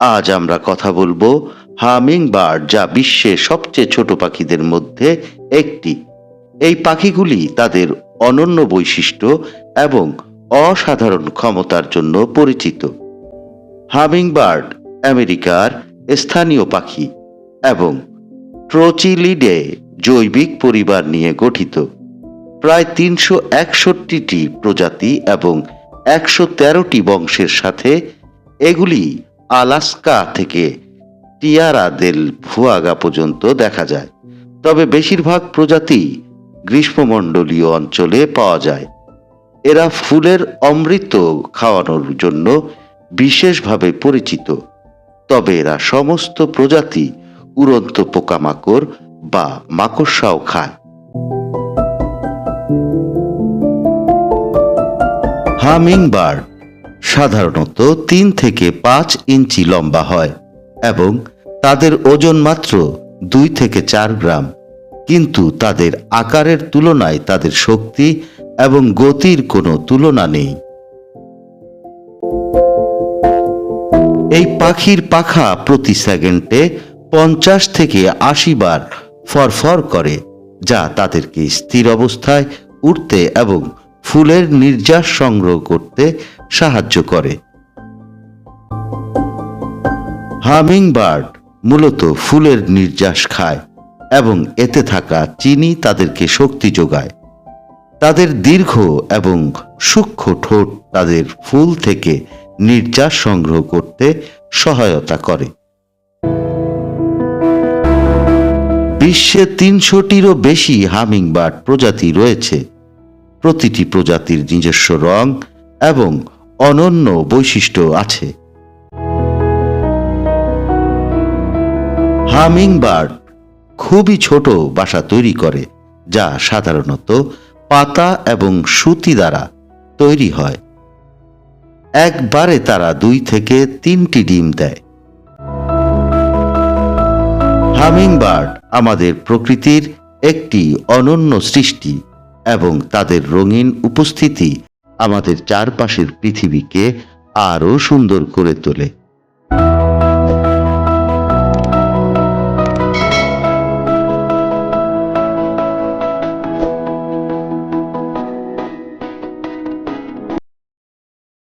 আজ আমরা কথা বলব হামিং বার্ড যা বিশ্বের সবচেয়ে ছোট পাখিদের মধ্যে একটি। এই পাখিগুলি তাদের অনন্য বৈশিষ্ট্য এবং অসাধারণ ক্ষমতার জন্য পরিচিত। হামিং বার্ড আমেরিকার স্থানীয় পাখি এবং ট্রোচিলিডে জৈবিক পরিবার নিয়ে গঠিত। প্রায় তিনশো একষট্টিটি প্রজাতি এবং একশো তেরোটি বংশের সাথে এগুলি আলাস্কা থেকে টিয়ারা দেল ভুয়াগা পর্যন্ত দেখা যায়। তবে বেশিরভাগ প্রজাতি গ্রীষ্মমণ্ডলীয় অঞ্চলে পাওয়া যায়। এরা ফুলের অমৃত খাওয়ানোর জন্য বিশেষভাবে পরিচিত। তবে এরা সমস্ত প্রজাতি উড়ন্ত পোকামাকড় বা মাকড়সাও খায়। হামিং বার্ড সাধারণত তিন থেকে পাঁচ ইঞ্চি লম্বা হয় এবং তাদের ওজন মাত্র দুই থেকে চার গ্রাম। কিন্তু তাদের আকারের তুলনায় তাদের শক্তি এবং গতির কোনো তুলনা নেই। এই পাখির পাখা প্রতি সেকেন্ডে পঞ্চাশ থেকে আশি বার ফরফর করে, যা তাদেরকে স্থির অবস্থায় উঠতে এবং ফুলের নির্যাস সংগ্রহ করতে সাহায্য করে। হামিং বার্ড মূলত ফুলের নির্যাস খায় এবং এতে থাকা চিনি তাদেরকে শক্তি যোগায়। তাদের দীর্ঘ এবং সূক্ষ্ম ঠোঁট তাদের ফুল থেকে নির্যাস সংগ্রহ করতে সহায়তা করে। বিশ্বে তিনশোটিরও বেশি হামিংবার্ড প্রজাতি রয়েছে। প্রতিটি প্রজাতির নিজস্ব রং এবং অনন্য বৈশিষ্ট্য আছে। হামিংবার্ড খুবই ছোট বাসা তৈরি করে, যা সাধারণত পাতা এবং সুতি দ্বারা তৈরি হয়। একবারে তারা দুই থেকে তিনটি ডিম দেয়। হামিংবার্ড আমাদের প্রকৃতির একটি অনন্য সৃষ্টি। এবং তাদের রঙিন উপস্থিতি আমাদের চারপাশের পৃথিবীকে আরও সুন্দর করে তোলে।